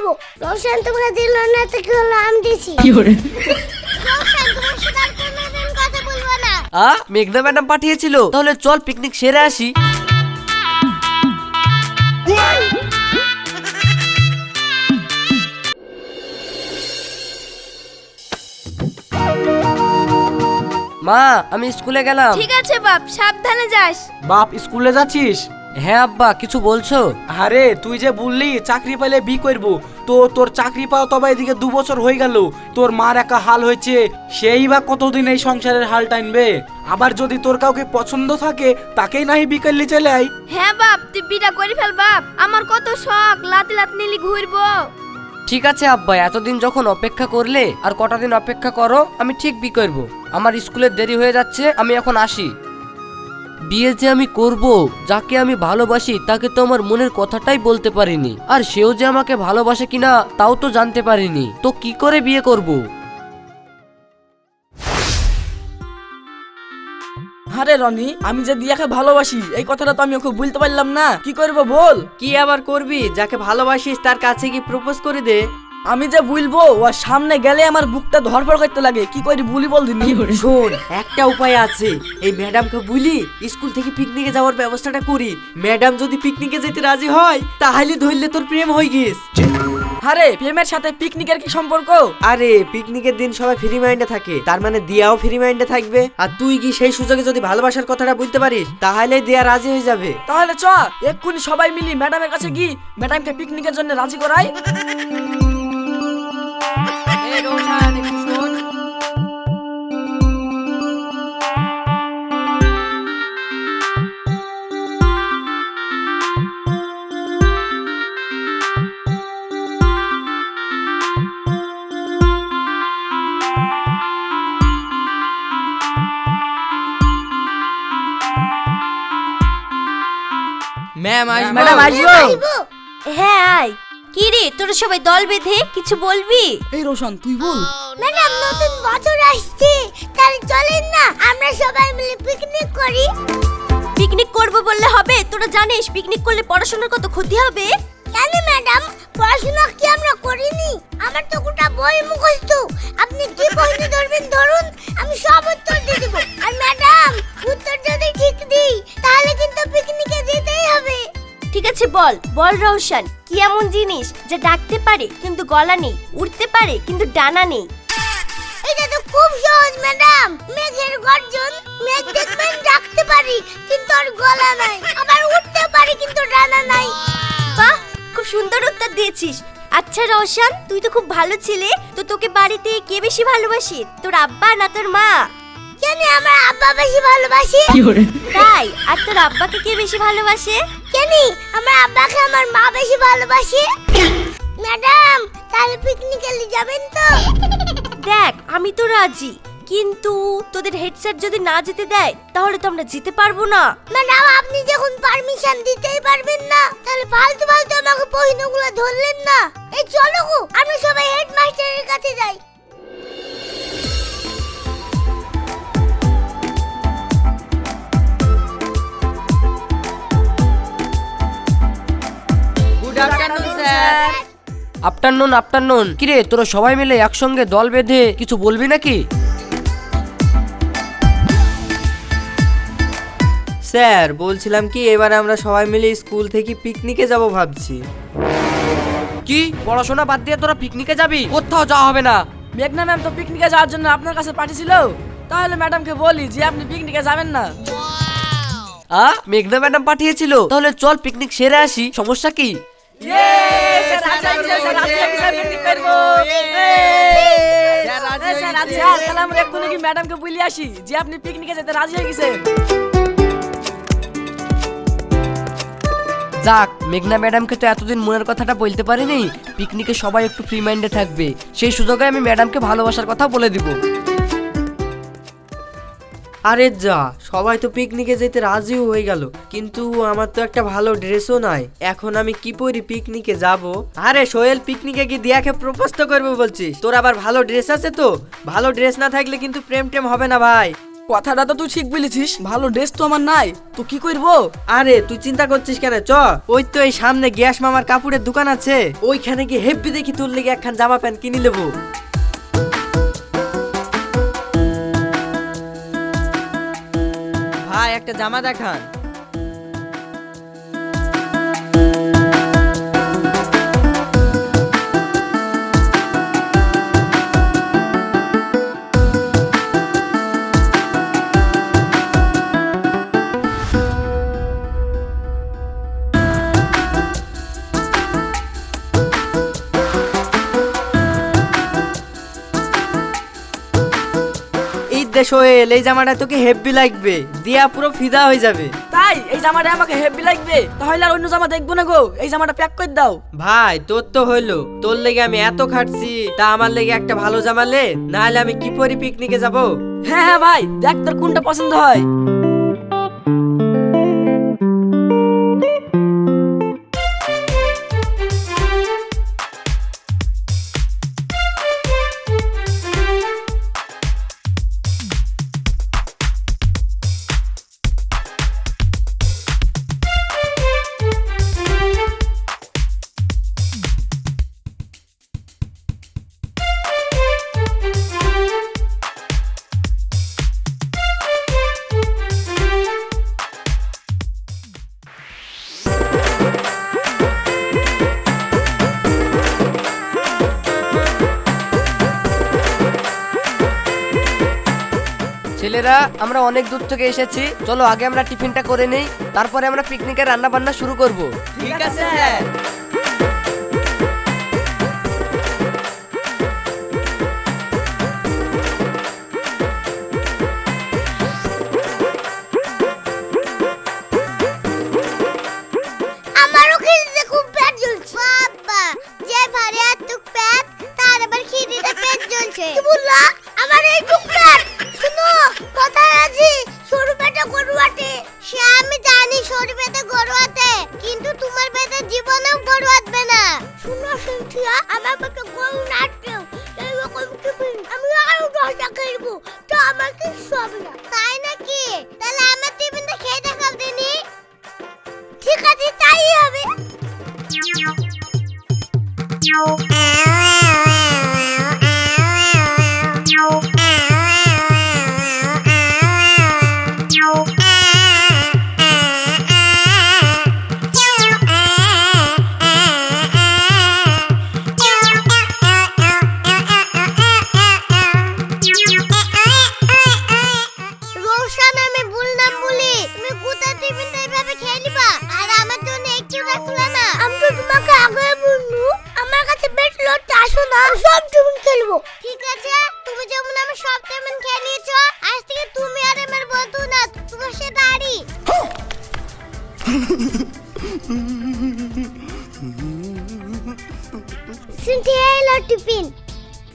দিব। রোশন তোমরা দিল না তো কি হলো? আমি দিছি বলব না। আ মেঘনা ম্যাডাম পাঠিয়েছিল। তাহলে চল পিকনিক সেরে আসি। মা আমি স্কুলে গেলাম। ঠিক আছে বাপ সাবধানে যাস। বাপ স্কুলে যাচ্ছিস? হ্যাঁ আব্বা কিছু বলছো? আরে তুই যে বললি চাকরি পাইলে বি করব তো তোর চাকরি পাওয়া তবে এদিকে দু বছর হয়ে গেল তোর মার একা হাল হয়েছে সেই বা কতদিন এই সংসারের হাল টানবে? আবার যদি তোর কাউকে পছন্দ থাকে তাকেই নাহি বিকালে চলে আই হ্যাঁ বাপ তুই বিটা করে ফেল বাপ আমার কত শখ লাতি লাত নিলি ঘুরবো। ঠিক আছে আব্বা এতদিন যখন অপেক্ষা করলে আর কটা দিন অপেক্ষা করো আমি ঠিক বি করব। আমার স্কুলের দেরি হয়ে যাচ্ছে আমি এখন আসি। বিয়ে যে আমি করব যাকে আমি ভালোবাসি তাকে তো আমার মনের কথাটাই বলতে পারিনি। আর সেও যে আমাকে ভালোবাসে কিনা তাও তো জানতে পারিনি। তো কি করে বিয়ে করব? আরে রনি আমি যে দিয়াকে ভালোবাসি এই কথাটা তো আমি ওকে বলতে পারলাম না। কি করব বল? কি আবার করবি? যাকে ভালোবাসিস তার কাছে কি প্রপোজ করে দে। আমি যে বলব ওর সামনে গেলে আমার বুকটা ধরফর করতে লাগে। কি করি বলি বল দিনি শোন একটা উপায় আছে। এই ম্যাডামকে বলি স্কুল থেকে পিকনিকে যাওয়ার ব্যবস্থাটা করি। ম্যাডাম যদি পিকনিকে যেতে রাজি হয় তাহলে ধরলে তোর প্রেম হয়ে গিস আরে প্রেমের সাথে পিকনিকের কি সম্পর্ক? আরে পিকনিকের দিন সবাই ফ্রি মাইন্ডে থাকে। তার মানে দিয়াও ফ্রি মাইন্ডে থাকবে। আর তুই কি সেই সুযোগে যদি ভালোবাসার কথাটা বলতে পারিস তাহলে দিয়া রাজি হয়ে যাবে। তাহলে চ এক্ষুনি সবাই মিলি ম্যাডামের কাছে গি ম্যাডামকে পিকনিকের জন্য রাজি করাই। ম্যাম ম্যাডাম আসব আইবো হ্যাঁ আয় কি রে তোরা সবাই দল বেঁধে কিছু বলবি? এই রোশন তুই বল। ম্যাডাম নতুন বছর আসছে তাহলে চলেন না আমরা সবাই মিলে পিকনিক করি। পিকনিক করব বললে হবে? তোরা জানিস পিকনিক করলে পড়াশোনার কত ক্ষতি হবে? কেন ম্যাডাম পড়াশোনা কি আমরা করিনি? আমার তো গোটা বই মুখস্থ। আপনি কি প্রশ্ন ধরবেন? ধরুন আমি সব উত্তর দিয়ে দেবো। আর ম্যাডাম উত্তর যদি ঠিক দিই তাহলে কিন্তু পিকনিকে যেতেই হবে। ঠিক আছে বল। বল রৌশন কি এমন জিনিস যা ডাকতে পারে কিন্তু গলা নেই? উড়তে পারে কিন্তু ডানা নেই? এটা তো খুব সহজ ম্যাডাম। মেঘের গর্জন মেঘ দেখবেন ডাকতে পারি কিন্তু আর গলা নাই। আবার উঠতে পারি কিন্তু ডানা নাই। বাহ খুব সুন্দর উত্তর দিয়েছিস। আচ্ছা রৌশন তুই তো খুব ভালো ছেলে। তো তোকে বাড়িতে কে বেশি ভালোবাসে? তোর আব্বা না তোর মা? কেন আমার আব্বা বেশি ভালোবাসি? তাই আর তোর আব্বাকে কে বেশি ভালোবাসে? কেন আমার আব্বাকে আমার মা বেশি ভালোবাসে। ম্যাডাম তাহলে পিকনিকে যাবেন তো? দেখ আমি তো রাজি কিন্তু তোদের হেডসেট যদি না যেতে দেয় তাহলে তো আমরা যেতে পারব না। ম্যাডাম আপনি যখন পারমিশন দিতেই পারবেন না তাহলে ফালতু ফালতু আমাকে প্রশ্নগুলো ধরলেন না। এই চলো গো আমরা সবাই হেডমাস্টারের কাছে যাই। Afternoon afternoon. কিরে তোরা সবাই মিলে একসঙ্গে দল বেঁধে কিছু বলবি নাকি? স্যার বলছিলাম কি এবার আমরা সবাই মিলে স্কুল থেকে পিকনিকে যাব ভাবছি। কি? পড়াশোনা বাদ দিয়ে তোরা পিকনিকে যাবি? কোথাও যাওয়া হবে না। মেঘনা ম্যাম তো পিকনিকে যাওয়ার জন্য আপনার কাছে পাঠিয়েছিল। তাহলে ম্যাডামকে বলি যে আপনি পিকনিকে যাবেন না। আ? মেঘনা ম্যাডাম পাঠিয়েছিল। তাহলে চল পিকনিক সেরে আসি। সমস্যা কি? তাহলে আমরা এক্ষুনি কি ম্যাডামকে বলে আসি যে আপনি পিকনিকে যেতে রাজি হয়ে গেছেন যাক মেঘনা ম্যাডামকে তো এতদিন মনের কথাটা বলতে পারিনি পিকনিকে সবাই একটু ফ্রি মাইন্ডে থাকবে সেই সুযোগে আমি ম্যাডামকে ভালোবাসার কথা বলে দিব আরে যা সবাই তো পিকনিকে যেতে রাজিও হয়ে গেল। কিন্তু আমার তো একটা ভালো ড্রেসও নাই। এখন আমি কি পরি পিকনিকে যাব? আরে সোহেল পিকনিকে কি দিয়াকে প্রপোজ তো করবে বলছিস। তোর আবার ভালো ড্রেস আছে তো? ভালো ড্রেস না থাকলে কিন্তু প্রেম টেম হবে না ভাই। কথাটা তো তুই ঠিক বলেছিস ভালো ড্রেস তো আমার নাই। তো কি করব? আরে তুই চিন্তা করছিস কেন? চ। ওই তো এই সামনে গ্যাস মামার কাপড়ের দোকান আছে। ওইখানে গিয়ে হেব্বি দেখি তোর লেগে একখান জামা প্যান্ট কিনে নেব। একটা জামা দেখান। দে সোহেল এই জামাটা তোকে হেভি লাগবে। দিয়া পুরো ফিদা হয়ে যাবে। তাই? এই জামাটা আমাকে হেভি লাগবে? তাহলে আর অন্য জামা দেখব না গো। এই জামাটা প্যাক করে দাও। ভাই তোর তো হইল। তোর লেগে আমি এত খাটছি। তা আমার লেগে একটা ভালো জামা লে। নাহলে আমি কি পরি পিকনিকে যাব? হ্যাঁ হ্যাঁ ভাই দেখ তোর কোনটা পছন্দ হয়। ছেলেরা, আমরা অনেক দূর থেকে এসেছি। চলো আগে আমরা টিফিনটা করে নেই, তারপরে আমরা পিকনিকের রান্না বান্না শুরু করব। ঠিক আছে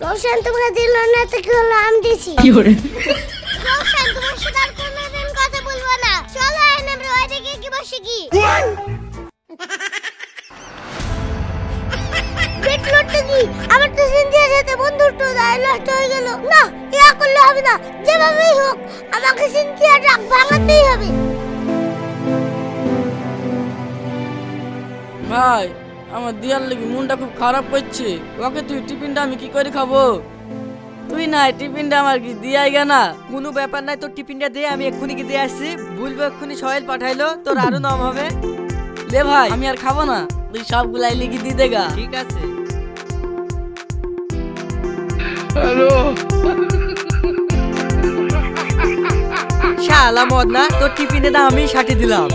রোশন তোমাকে দিল না তো কি হলো? আমি দিছি। রোশন তোমার সাথে আর কোনোদিন কথা বলব না। চলো এনে আমরা ওই দিকে কি বসে কি? লড়তে কি? আমার তো সিন্ধিয়ার সাথে বন্ধুত্ব দায় নষ্ট হয়ে গেল। না ইয়া করলে হবে না। যেভাবেই হোক আমাকে সিন্ধিয়ার রাগ ভাঙাতেই হবে। ভাই আমার দিয়ার লেগে মনটা খুব খারাপ করছে। ওকে তুই টিফিনটা আমি কি করে খাব? তুই না টিফিনটা আমার কি দিয়াই গে না? কোনো ব্যাপার নাই তোর টিফিনটা দে আমি এক্ষুনি কি দিয়ে আসছি। বলব এক্ষুনি সোহেল পাঠাইলো তোর আরও নাম হবে। লে ভাই আমি আর খাব না তুই সবগুলাই লিখে দিয়ে দেগা ঠিক আছে। হ্যালো। শালা মদ না তোর টিফিনে দাম আমি ষাটি দিলাম।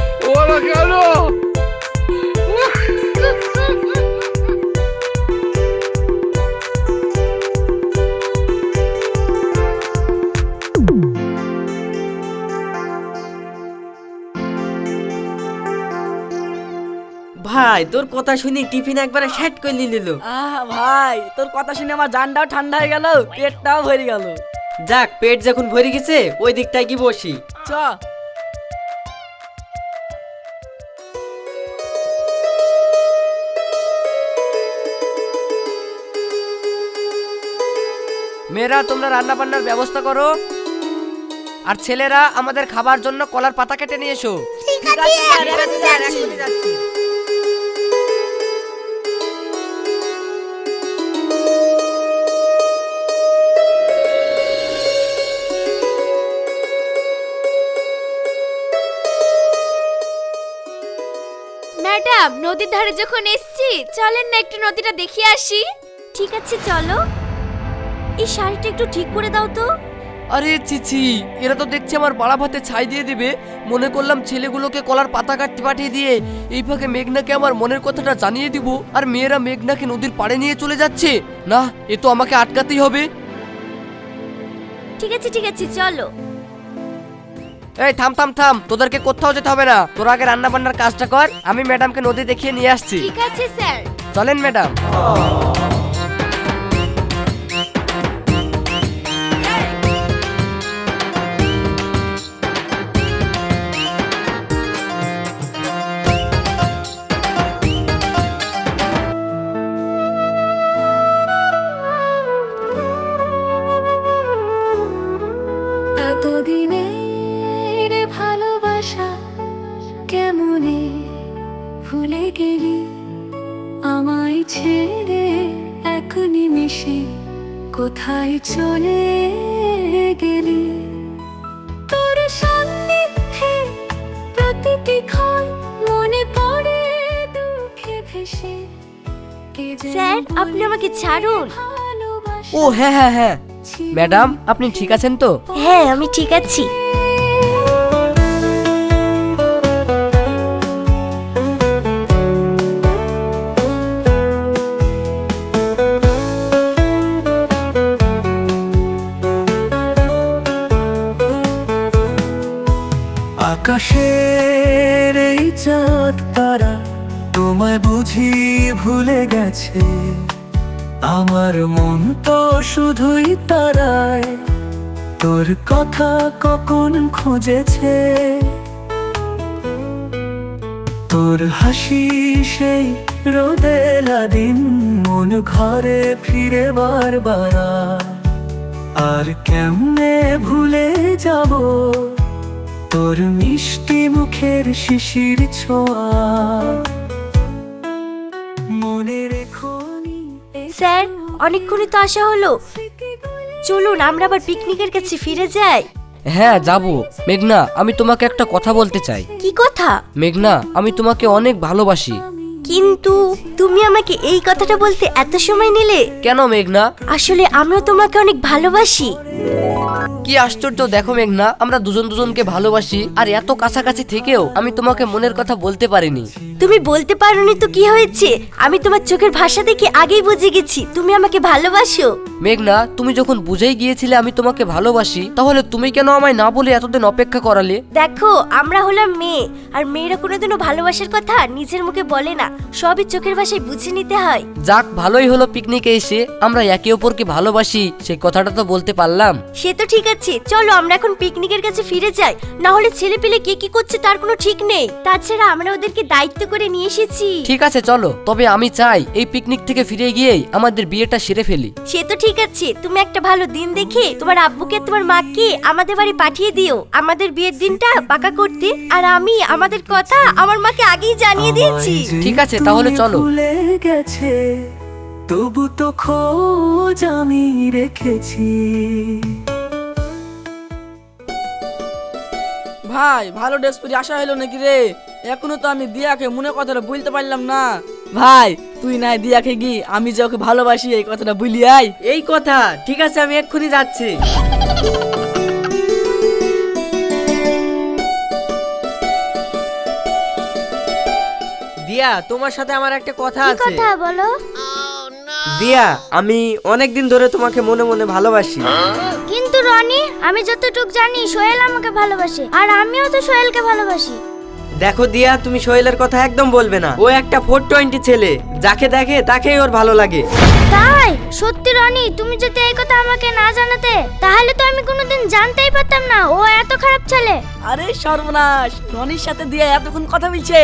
ভাই তোর কথা শুনি টিফিন একবারে সেট করে নিল। আহ ভাই তোর কথা শুনে আমার জানটাও ঠান্ডা হয়ে গেল পেটটাও ভরে গেল। যাক পেট যখন ভরে গেছে ওই দিকটায় কি বসি। চ। মেয়েরা তোমরা রান্না বান্নার ব্যবস্থা করো। আর ছেলেরা আমাদের খাবার জন্য কলার পাতা কেটে নিয়ে এসো। ঠিক আছে ধারে যখন এসছি চলেন না একটু নদীটা দেখিয়ে আসি। ঠিক আছে চলো। এই শাড়িটা একটু ঠিক করে দাও তো। আরে চিচি এরা তো দেখছি আমার বাড়া ভাতে ছাই দিয়ে দিবে। মনে করলাম ছেলেগুলোকে কলার পাতা কাটতে পাঠিয়ে দিয়ে এই ফাঁকে মেঘনাকে আমার মনের কথাটা জানিয়ে দিব। আর মেয়েরা মেঘনাকে নদীর পাড়ে নিয়ে চলে যাচ্ছে। না এ তো আমাকে আটকাতেই হবে। ঠিক আছে ঠিক আছে চলো। এই থাম থাম থাম। তোদেরকে কোথাও যেতে হবে না। তোরা আগে রান্না বান্নার কাজটা কর আমি ম্যাডামকে নদী দেখিয়ে নিয়ে আসছি। ঠিক আছে স্যার। চলেন ম্যাডাম স্যার আপনি আমাকে ছাড়ুন। ও হ্যাঁ হ্যাঁ হ্যাঁ। ম্যাডাম আপনি ঠিক আছেন তো? হ্যাঁ আমি ঠিক আছি। আকাশের এই চাঁদ তারা তোমায় বুঝি ভুলে গেছে। আমার মন তো শুধুই তারায়। তোর কথা কখন খুঁজেছে? তোর হাসি সেই রোদেলা দিন মন ঘরে ফিরে বারবার। আর কেমনে ভুলে যাব? তোর মিষ্টি মুখের শিশির ছোঁয়া। মনে রেখনি স্যার অনেকক্ষণই তো আসা হলো। চলুন আমরা আবার পিকনিকের কাছে ফিরে যাই। হ্যাঁ যাব। মেঘনা আমি তোমাকে একটা কথা বলতে চাই। কি কথা? মেঘনা আমি তোমাকে অনেক ভালোবাসি। কিন্তু তুমি আমাকে এই কথাটা বলতে এত সময় নিলে? কেন মেঘনা? আসলে আমরা তোমাকে অনেক ভালোবাসি। কি আশ্চর্য দেখো মেঘনা আমরা দুজন দুজনকে ভালোবাসি আর এত কাছাকাছি থেকেও আমি তোমাকে মনের কথা বলতে পারিনি। তুমি বলতে পারোনি তো কি হয়েছে? আমি তোমার চোখের ভাষা দেখে আগেই বুঝে গেছি। তুমি আমাকে ভালোবাসো। মেঘনা তুমি যখন বুঝেই গিয়েছিলে আমি তোমাকে ভালোবাসি তাহলে তুমি কেন আমায় না বলে এতদিন অপেক্ষা করালে? দেখো আমরা হলাম মেয়ে আর মেয়েরা কোনোদিনও ভালোবাসার কথা নিজের মুখে বলে না। সবই চোখের ভাষায় বুঝে নিতে হয়। যাক ভালোই হলো পিকনিকে এসে। আমরা একে অপরকে ভালোবাসি সেই কথাটা তো বলতে পারলাম। সে তো ঠিক আছে। চলো আমরা এখন পিকনিকের কাছে ফিরে যাই। না হলে ছেলে পেলে কে কি করছে তার কোনো ঠিক নেই। তাছাড়া আমরা ওদেরকে দায়িত্ব করে নিয়ে এসেছি। ঠিক আছে চলো। তবে আমি চাই এই পিকনিক থেকে ফিরে গিয়েই আমাদের বিয়েটা সেরে ফেলি। সে তো ঠিক আছে। তুমি একটা ভালো দিন দেখে তোমার আব্বুকে তোমার মাকে আমাদের বাড়ি পাঠিয়ে দিও। আমাদের বিয়ের দিনটা পাকা করতে আর আমি আমাদের কথা আমার মাকে আগেই জানিয়ে দিয়েছি। ঠিক আছে, তাহলে চলো। ভুলে গেছে তবু তো খোঁজ আমি রেখেছি। ভাই ভালো ড্রেস পরে আসা হলো নাকি রে? এখনও তো আমি দিয়াকে মনে কথাটা বলতে পারলাম না। ভাই তুই নাই দিয়াকে গি আমি যে ওকে ভালোবাসি এই কথাটা বলি আই এই কথা ঠিক আছে আমি এক্ষুনি যাচ্ছি। দিয়া তোমার সাথে আমার একটা কথা কি আছে। কথা বলো? দিয়া আমি অনেক দিন ধরে তোমাকে মনে মনে ভালোবাসি। কিন্তু রনি আমি যতটুক জানি সোহেল আমাকে ভালোবাসে আর আমিও তো সোহেলকে ভালোবাসি। দেখো দিয়া তুমি সোহেলের কথা একদম বলবে না। ও একটা ফোর টোয়েন্টি ছেলে যাকে দেখে তাকেই ওর ভালো লাগে। তাই? সত্যি রনি তুমি যদি এই কথা আমাকে না জানাতে তাহলে তো আমি কোনোদিন জানতেই পারতাম না ও এত খারাপ ছেলে। আরে সর্বনাশ রনির সাথে দিয়া এতক্ষণ কথা বলছে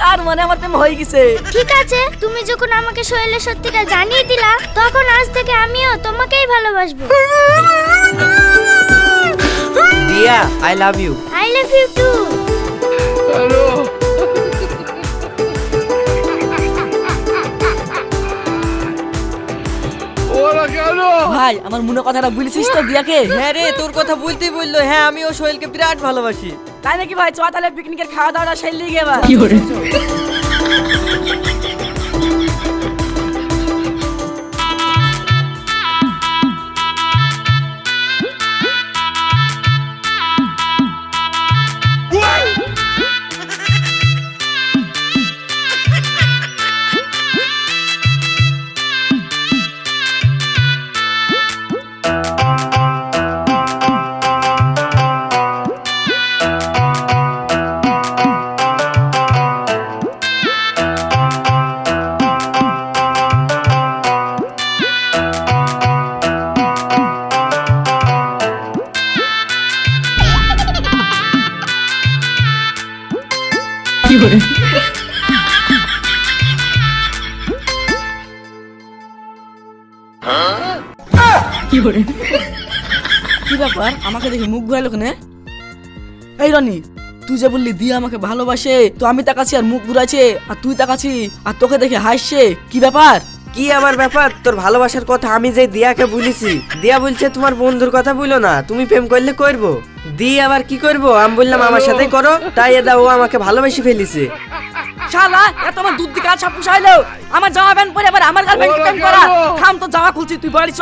তার মানে আমার প্রেম হয়ে গেছে। ঠিক আছে তুমি যখন আমাকে সোহেলের সত্যিটা জানিয়ে দিলা তখন আজ থেকে আমিও তোমাকেই ভালোবাসবো। Diya I love you I love you too ভাই আমার মনে কথাটা বলেছিস তো দিয়াকে? হ্যাঁ রে তোর কথা বলতেই বলল। হ্যাঁ আমিও সোহেলকে বিরাট ভালোবাসি। তাই নাকি ভাই? চ তাহলে পিকনিকের খাওয়া দাওয়াটা সেই লিগে এবার। আমাকে দেখে মুখ ঘুরাইলো কেন? এই রনি তুই যে বললি দিয়ে আমাকে ভালোবাসে তো আমি তাকাছি আর মুখ ঘুরাইছে আর তুই তাকাছি আর তোকে দেখে হাসছে কি ব্যাপার? কি আমার ব্যাপার? তোর ভালোবাসার কথা আমি যে দিয়াকে বলেছি দিয়া বলছে তোমার বন্ধুর কথা বলো না তুমি প্রেম করলে করব। দিয়ে আবার কি করব? আমি বললাম আমার সাথে করো। তাই এদা ও আমাকে ভালোবেসে ফেলিছে। শালা এত আমার দুধ দিকে আছা পুষাইলো। আমার জামা প্যান্ট পরে আবার আমার গার্লফ্রেন্ড প্রেম করা। থাম তো জামা খুলছি তুই বাড়ি চ।